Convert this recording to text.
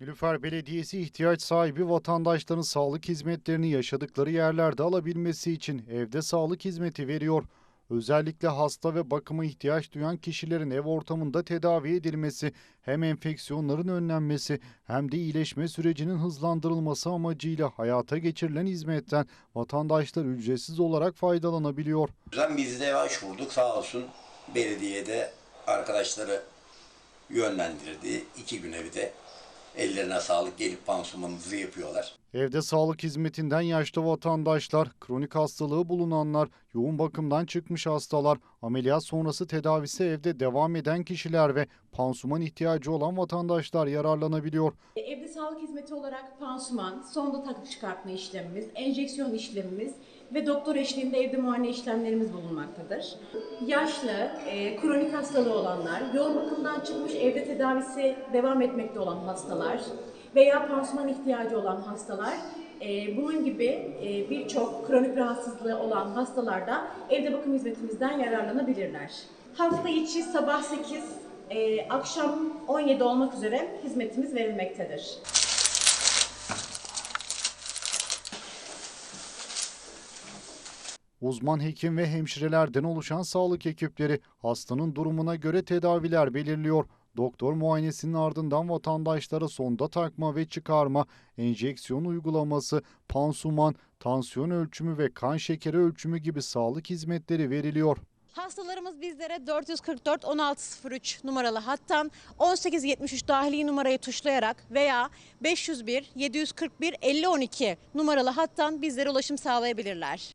Nilüfer Belediyesi ihtiyaç sahibi vatandaşların sağlık hizmetlerini yaşadıkları yerlerde alabilmesi için evde sağlık hizmeti veriyor. Özellikle hasta ve bakıma ihtiyaç duyan kişilerin ev ortamında tedavi edilmesi, hem enfeksiyonların önlenmesi hem de iyileşme sürecinin hızlandırılması amacıyla hayata geçirilen hizmetten vatandaşlar ücretsiz olarak faydalanabiliyor. biz de başvurduk sağ olsun belediyede arkadaşları yönlendirdi. İki güne bir de ellerine sağlık gelip pansumanınızı yapıyorlar. Evde sağlık hizmetinden yaşlı vatandaşlar, kronik hastalığı bulunanlar, yoğun bakımdan çıkmış hastalar, ameliyat sonrası tedavisi evde devam eden kişiler ve pansuman ihtiyacı olan vatandaşlar yararlanabiliyor. Evde sağlık hizmeti olarak pansuman, sonda takıp çıkartma işlemimiz, enjeksiyon işlemimiz ve doktor eşliğinde evde muayene işlemlerimiz bulunmaktadır. Yaşlı, e, kronik hastalığı olanlar, yoğun bakımdan çıkmış evde tedavisi devam etmekte olan hastalar veya pansuman ihtiyacı olan hastalar, e, bunun gibi e, birçok kronik rahatsızlığı olan hastalar da evde bakım hizmetimizden yararlanabilirler. Hafta içi sabah 8, e, akşam 17 olmak üzere hizmetimiz verilmektedir. Uzman hekim ve hemşirelerden oluşan sağlık ekipleri hastanın durumuna göre tedaviler belirliyor. Doktor muayenesinin ardından vatandaşlara sonda takma ve çıkarma, enjeksiyon uygulaması, pansuman, tansiyon ölçümü ve kan şekeri ölçümü gibi sağlık hizmetleri veriliyor. Hastalarımız bizlere 444 1603 numaralı hattan 1873 dahili numarayı tuşlayarak veya 501 741 5012 numaralı hattan bizlere ulaşım sağlayabilirler.